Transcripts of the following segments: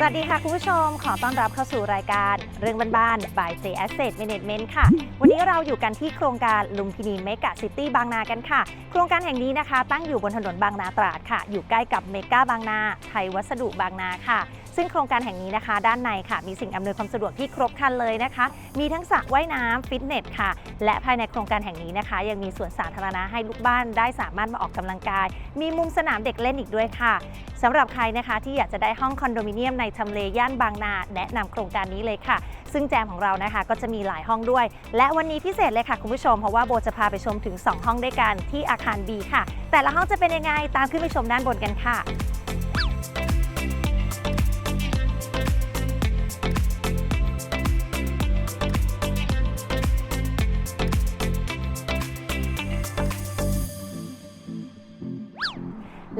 สวัสดีค่ะ คุณผู้ชม ขอต้อนรับเข้าสู่รายการเรื่องบ้านๆ by J Asset Management ค่ะ วันนี้เราอยู่กันที่โครงการลุมพินีเมกะซิตี้บางนากันค่ะ โครงการแห่งนี้นะคะ ตั้งอยู่บนถนนบางนาตราดค่ะ อยู่ใกล้กับเมกาบางนา ไทยวัสดุบางนาค่ะ ซึ่งโครงการแห่งนี้นะคะ ด้านในค่ะ มีสิ่งอำนวยความสะดวกที่ครบครันเลยนะคะ มีทั้งสระว่ายน้ำฟิตเนสค่ะ และภายในโครงการแห่งนี้นะคะ ยังมีสวนสาธารณะให้ลูกบ้านได้สามารถมาออกกำลังกาย มีมุมสนามเด็กเล่นอีกด้วยค่ะสำหรับใครนะคะที่อยากจะได้ห้องคอนโดมิเนียมในทำเลย่านบางนา แนะนำโครงการนี้เลยค่ะ ซึ่งแจมของเรานะคะ ก็จะมีหลายห้องด้วย และวันนี้พิเศษเลยค่ะคุณผู้ชม เพราะว่าโบจะพาไปชมถึง 2 ห้องด้วยกันที่อาคาร B ค่ะ แต่ละห้องจะเป็นยังไงตามขึ้นไปชมด้านบนกันค่ะ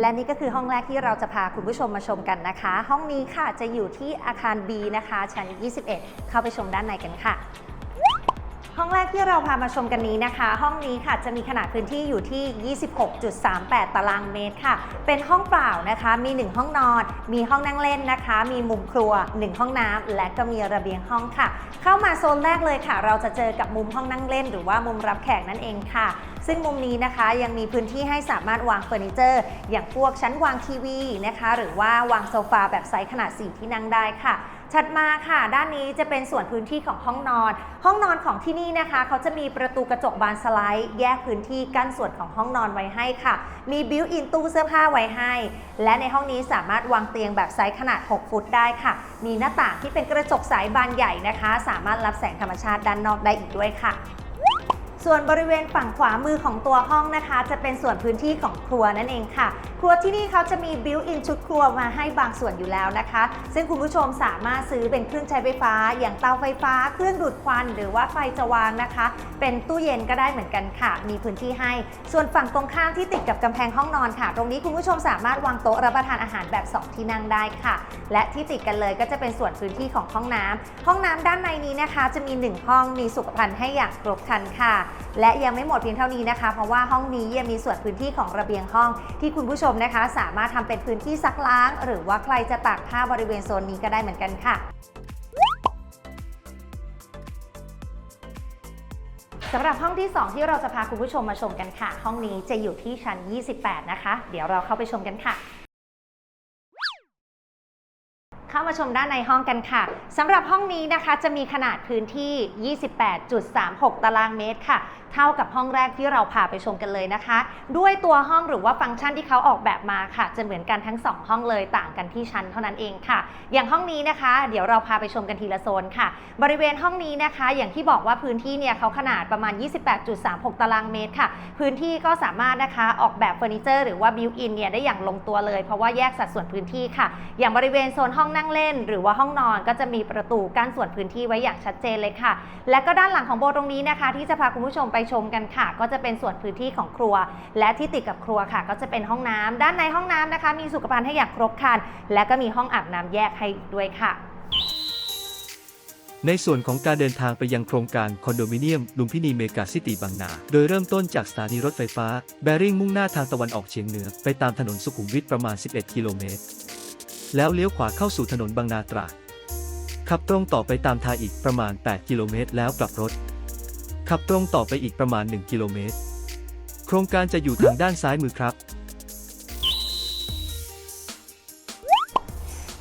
และนี่ก็คือห้องแรกที่เราจะพาคุณผู้ชมมาชมกันนะคะ ห้องนี้ค่ะจะอยู่ที่อาคาร B นะคะ ชั้น 21 เข้าไปชมด้านในกันค่ะ ห้องแรกที่เราพามาชมกันนี้นะคะ ห้องนี้ค่ะจะมีขนาดพื้นที่อยู่ที่ 26.38 ตารางเมตรค่ะ เป็นห้องเปล่านะคะ มี 1 ห้องนอน มีห้องนั่งเล่นนะคะ มีมุมครัว 1 ห้องน้ำและก็มีระเบียงห้องค่ะ เข้ามาโซนแรกเลยค่ะ เราจะเจอกับมุมห้องนั่งเล่น หรือว่ามุมรับแขกนั่นเองค่ะ ซึ่งมุมนี้นะคะยังมีพื้นที่ให้สามารถวางเฟอร์นิเจอร์ อย่างพวกชั้นวางทีวีนะคะ หรือว่าวางโซฟาแบบไซส์ขนาด 4 ที่นั่งได้ค่ะ ถัดมาค่ะ ด้านนี้จะเป็นส่วนพื้นที่ของห้องนอน ห้องนอนของที่นี่นะคะ เขาจะมีประตูกระจกบานสไลด์ แยกพื้นที่กั้นส่วนของห้องนอนไว้ให้ค่ะ มีบิวอินตู้เสื้อผ้าไว้ให้ และในห้องนี้สามารถวางเตียงแบบไซส์ขนาด 6 ฟุตได้ค่ะ มีหน้าต่างที่เป็นกระจกใสบานใหญ่นะคะ สามารถรับแสงธรรมชาติด้านนอกได้อีกด้วยค่ะ ส่วนบริเวณฝั่งขวามือของตัวห้องนะคะ จะเป็นส่วนพื้นที่ของครัวนั่นเองค่ะ ครัวที่นี่เขาจะมีบิวอินชุดครัวมาให้บางส่วนอยู่แล้วนะคะ ซึ่งคุณผู้ชมสามารถซื้อเป็นเครื่องใช้ไฟฟ้า อย่างเตาไฟฟ้า เครื่องดูดควัน หรือว่าไฟจะวางนะคะ เป็นตู้เย็นก็ได้เหมือนกันค่ะ มีพื้นที่ให้ ส่วนฝั่งตรงข้ามที่ติดกับกำแพงห้องนอนค่ะ ตรงนี้คุณผู้ชมสามารถวางโต๊ะรับประทานอาหารแบบ 2 ที่นั่งได้ค่ะ และที่ติดกันเลยก็จะเป็นส่วนพื้นที่ของห้องน้ำห้องน้ำด้านในนี้นะคะ จะมี 1 ห้องมีสุขภัณฑ์ให้อย่างครบครันค่ะและยังไม่หมดเพียงเท่านี้นะคะ เพราะว่าห้องนี้ยังมีส่วนพื้นที่ของระเบียงห้อง ที่คุณผู้ชมนะคะ สามารถทำเป็นพื้นที่ซักล้าง หรือว่าใครจะตากผ้าบริเวณโซนนี้ก็ได้เหมือนกันค่ะสำหรับห้องที่ 2 ที่เราจะพาคุณผู้ชมมาชมกันค่ะ ห้องนี้จะอยู่ที่ชั้น 28 นะคะ เดี๋ยวเราเข้าไปชมกันค่ะ เข้ามาชมด้านในห้องกันค่ะสำหรับห้องนี้นะคะจะมีขนาดพื้นที่ 28.36 ตารางเมตรค่ะ เท่ากับห้องแรกที่เราพาไปชมกันเลยนะคะ ด้วยตัวห้องหรือว่าฟังก์ชันที่เขาออกแบบมาค่ะ จะเหมือนกันทั้ง 2 ห้องเลยต่างกันที่ชั้นเท่านั้นเองค่ะ อย่างห้องนี้นะคะ เดี๋ยวเราพาไปชมกันทีละโซนค่ะ บริเวณห้องนี้นะคะ อย่างที่บอกว่าพื้นที่เนี่ยเขาขนาดประมาณ 28.36 ตารางเมตรค่ะ พื้นที่ก็สามารถนะคะออกแบบเฟอร์นิเจอร์หรือว่าบิวอินเนี่ยได้อย่างลงตัวเลย เพราะว่าแยกสัดส่วนพื้นที่ค่ะ อย่างบริเวณโซนห้องนั่งเล่น หรือว่าห้องนอนก็จะมีประตูกั้นส่วนพื้นที่ไว้อย่างชัดเจนเลยค่ะ และก็ด้านหลังของโบตรงนี้นะคะ ที่จะพาคุณผู้ชมไปชมกันค่ะ ก็จะเป็นส่วนพื้นที่ของครัว และที่ติดกับครัวค่ะ ก็จะเป็นห้องน้ำด้านในห้องน้ำนะคะ มีสุขภัณฑ์ให้อย่างครบครัน และก็มีห้องอาบน้ำแยกให้ด้วยค่ะในส่วนของการเดินทางไปยังโครงการคอนโดมิเนียม ลุมพินีเมกาซิตี้บางนา โดยเริ่มต้นจากสถานีรถไฟฟ้า แบริ่งมุ่งหน้าทางตะวันออกเฉียงเหนือ ไปตามถนนสุขุมวิทประมาณ 11 กิโลเมตร แล้วเลี้ยวขวาเข้าสู่ถนนบางนาตราด ขับตรงต่อไปตามทางอีกประมาณ 8 กิโลเมตรแล้วกลับรถ ขับตรงต่อไปอีกประมาณ 1 กิโลเมตร โครงการจะอยู่ทางด้านซ้ายมือครับ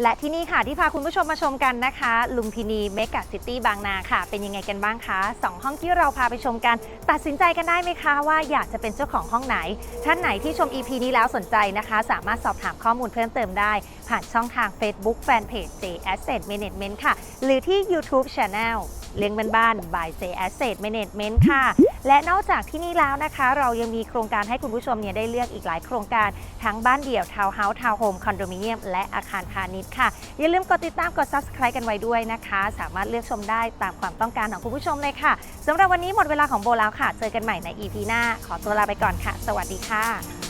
และที่นี่ค่ะที่พาคุณผู้ชมมาชมกันนะคะ ลุมพินีเมกะซิตี้บางนาค่ะ เป็นยังไงกันบ้างคะสองห้องที่เราพาไปชมกัน ตัดสินใจกันได้ไหมคะ ว่าอยากจะเป็นเจ้าของห้องไหน ท่านไหนที่ชม EP นี้แล้วสนใจนะคะ สามารถสอบถามข้อมูลเพิ่มเติมได้ ผ่านช่องทาง Facebook Fanpage J Asset Management ค่ะ หรือที่ YouTube Channel เลี้ยงบ้านๆ by J Asset Management ค่ะ และนอกจากที่นี่แล้วนะคะ เรายังมีโครงการให้คุณผู้ชมเนี่ยได้เลือกอีกหลายโครงการ ทั้งบ้านเดี่ยวทาวน์เฮาส์ทาวน์โฮมคอนโดมิเนียมและอาคารพาณิชย์ค่ะ อย่าลืมกดติดตามกด Subscribe กันไว้ด้วยนะคะ สามารถเลือกชมได้ตามความต้องการของคุณผู้ชมเลยค่ะสำหรับวันนี้หมดเวลาของโบแล้วค่ะ เจอกันใหม่ใน EP หน้า ขอตัวลาไปก่อนค่ะ สวัสดีค่ะ